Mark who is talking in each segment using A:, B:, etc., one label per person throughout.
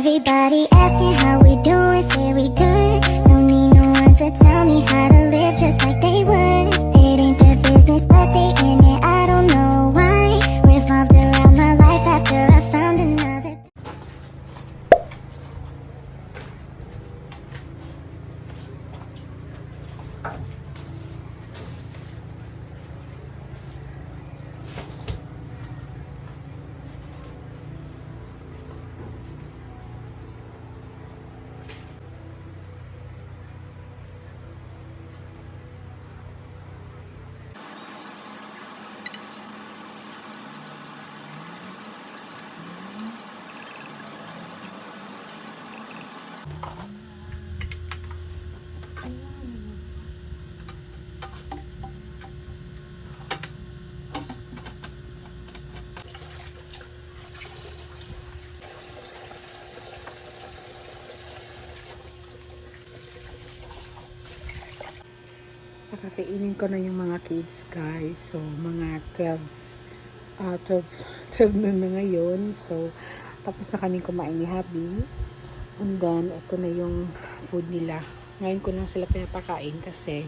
A: Everybody asking how we
B: Pakakainin ko na yung mga kids, guys. So, mga 12, ah 12, 12 na na ngayon. So, tapos na kami kumain ni Habi. And then, ito na yung food nila. Ngayon ko lang sila pinapakain kasi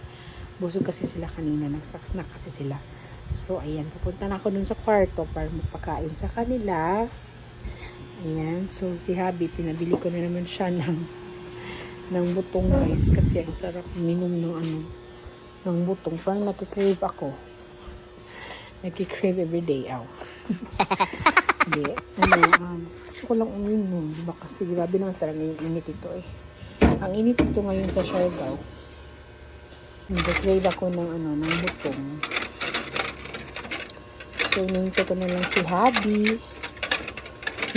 B: busog kasi sila kanina. Nag-stocks na kasi sila. So, ayan. Pupunta na ako dun sa kwarto para magpakain sa kanila. Ayan. So, si Habi, pinabili ko na naman siya ng ng butong guys kasi ang sarap minom ng ano ng butong. Parang nakikrave ako. Nakikrave everyday aw. Hindi. Ano, um, gusto ko lang uminom. Diba kasi grabe naman talaga yung init ito eh. Ang init ito ngayon sa Siargao. Nag-crave ako ng ano, ng butong. So, nintay ko na lang si Habi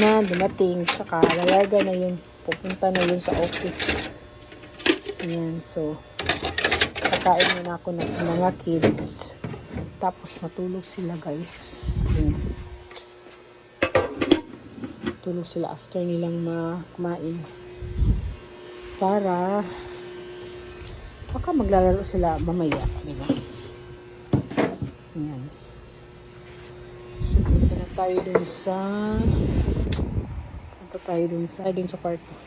B: na dumating. Tsaka, lalarga na yun. Pupunta na yun sa office. Ayan, so, kakain muna ako ng mga kids. Tapos matulog sila guys. Ayan. Tulog sila after nilang ma- kumain. Para baka maglalaro sila mamaya, di ba? Ayan. So, punta na tayo dun sa punta tayo dun sa dun sa kwarto.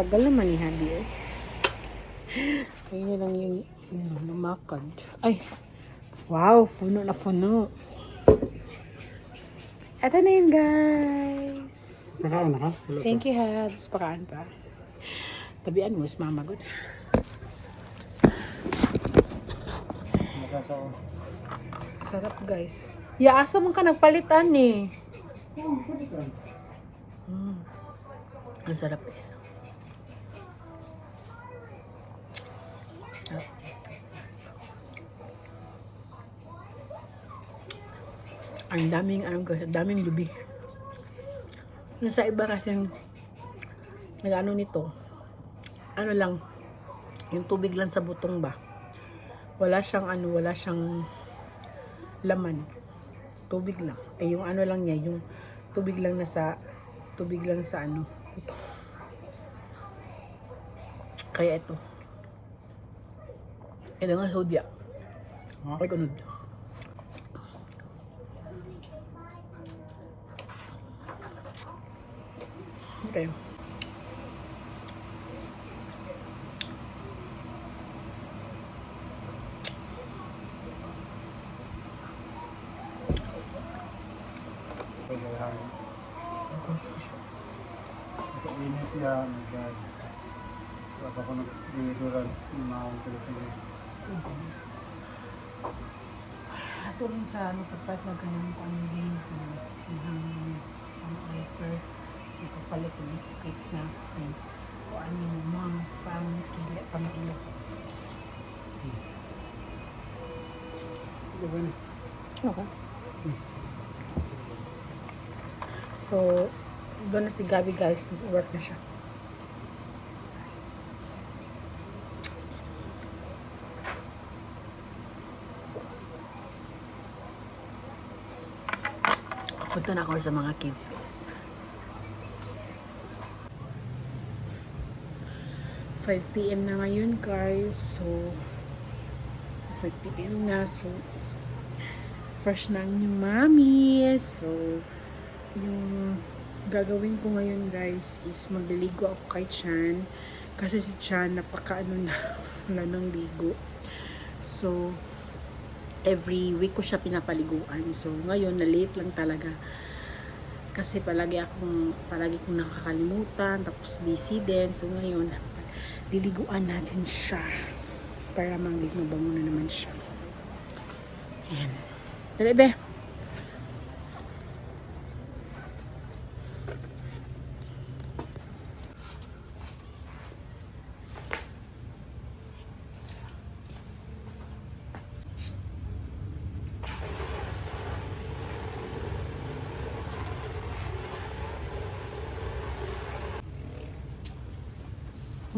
B: Tagal naman ni Habi eh. Kaya lang yung, yung lumakad. Ay! Wow! Puno na puno. Ito na yun, guys.
C: Nakaon na ka? Wala
B: Thank you, Habs. Pakaan pa. Tabian mo, is mama good.
C: Nakasaon.
B: Sarap, guys. Ya, asa man ka nagpalitan eh. Mm. Ang sarap eh. Ang daming, anong guys, ang daming lubi. Nasa iba kasing nag-ano nito, ano lang, yung tubig lang sa butong ba. Wala siyang ano, wala siyang laman. Tubig lang. Eh, yung ano lang niya, yung tubig lang na sa, tubig lang sa ano, ito. Kaya ito. Ito nga sodya.
C: Ha?
B: Ay, kunod.
C: Sa init yan, nagdad. Wala pa ako nag-deliveran ng mga Pilipino.
B: Ato rin sa ano, pagkat na ganun ko ano din, yung ang offer, ipapalit ko biscuit snacks na o ano yung mga pang kili, pang ilo.
C: Na?
B: Okay. So, doon na si Gabi guys, work na siya. Punta na ako sa mga kids guys. 5 p.m. na ngayon guys. So, 5 p.m. na. So, fresh na ang inyong mami. So, yung gagawin ko ngayon guys is magliligo ako kay Chan. Kasi si Chan napaka ano na, wala ligo. So, every week ko siya pinapaliguan. So, ngayon, na late lang talaga. Kasi palagi akong, palagi kong nakakalimutan, tapos busy din. So, ngayon, liliguan natin siya para mangligo muna naman siya. Ayan. Dali,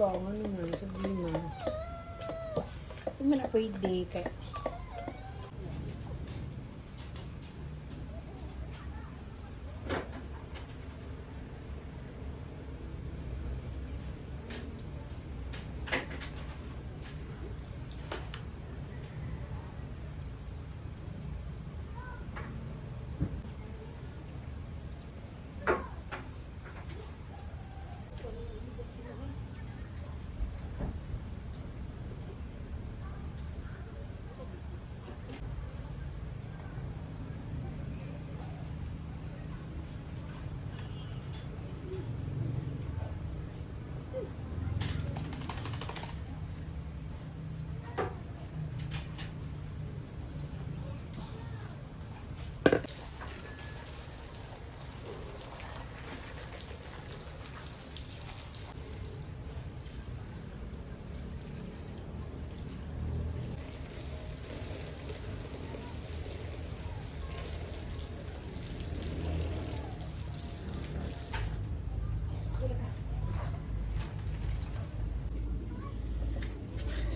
B: Ikaw? Ano na? Sabihin mo. Hindi mo na pwede. Kaya...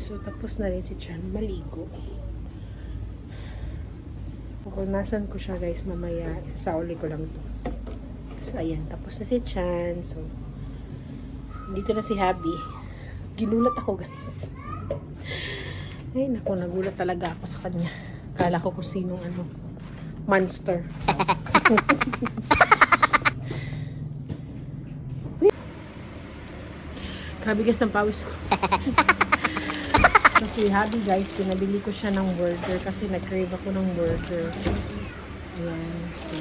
B: So, tapos na rin si Chan maligo. Pupunasan ko siya guys mamaya. Sasauli ko lang to. So, ayan. Tapos na si Chan. So, dito na si Habi. Ginulat ako guys. Ay, naku, nagulat talaga ako sa kanya. Kala ko kung sinong ano, monster. Grabe guys ang pawis ko. so si Habi guys, pinabili ko siya ng burger kasi nag-crave ako ng burger. Ayan, so.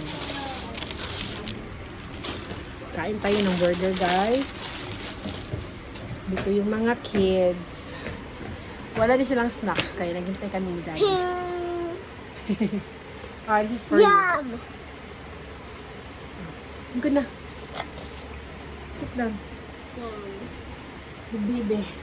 B: Kain tayo ng burger guys. Dito yung mga kids. Wala din silang snacks kaya naghintay kami ni Daddy. ah, this is for you.
A: Yum!
B: Good na. Sit down. Si Bibe.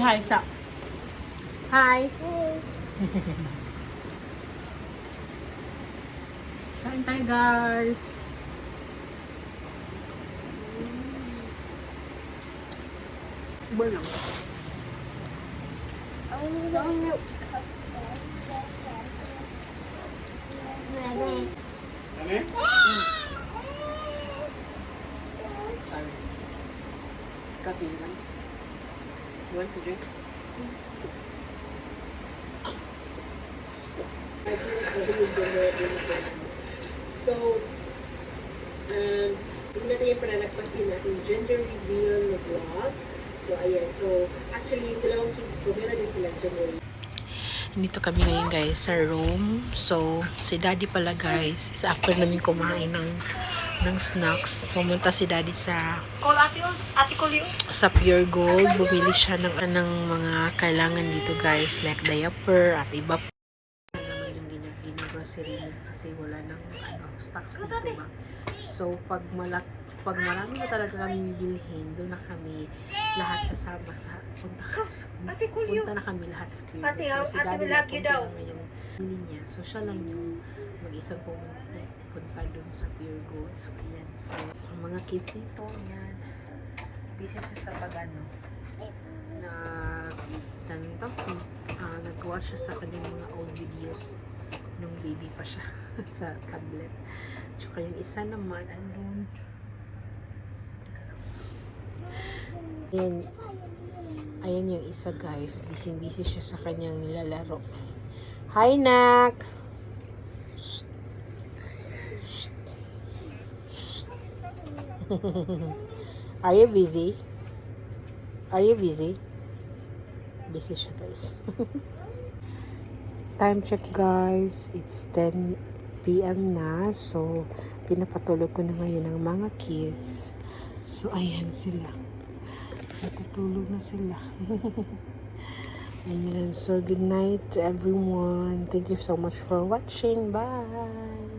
B: Say hi sa. Hi. Kain tayo guys. Iba lang.
C: Ano eh?
B: do you want? Drink?
D: So, um, hindi natin yung panalagpasin natin gender reveal na vlog. So, ayan. So, actually, yung dalawang kids ko, meron din sila gender
B: Nito kami ngayon guys sa room. So, si daddy pala guys, is after namin kumain ng ng snacks, pumunta si daddy sa
D: ate, ate
B: sa Pure Gold. Bumili siya ng, ng mga kailangan dito guys, like diaper at iba pa. Ano yung ginag ginagrocery kasi wala nang ano, stocks dito ba. So, pag malak pag marami na talaga kami bibilhin, doon na kami lahat sasama sa punta,
D: Ate,
B: punta na kami lahat sa Pure
D: Ate,
B: Gold.
D: ah,
B: So, si
D: ate, hug you
B: napunta
D: daw.
B: naman yung bili niya. So, siya lang yung mag-isang pumunta punta doon sa Pure Gold. Ayan. So, ang mga kids dito, yan. Busy siya sa pag-ano. Na, tanong ah, nag-watch siya sa kanyang mga old videos nung baby pa siya sa tablet. Tsaka yung isa naman, andun. Ayan, ayan yung isa guys. Busy-busy siya sa kanyang nilalaro. Hi, Nak! Shh. Shh. Are you busy? Are you busy? Busy siya guys. Time check guys. It's 10 p.m. na. So, pinapatulog ko na ngayon ang mga kids. So, ayan sila. Natutulog na sila. ayan. So, good night everyone. Thank you so much for watching. Bye!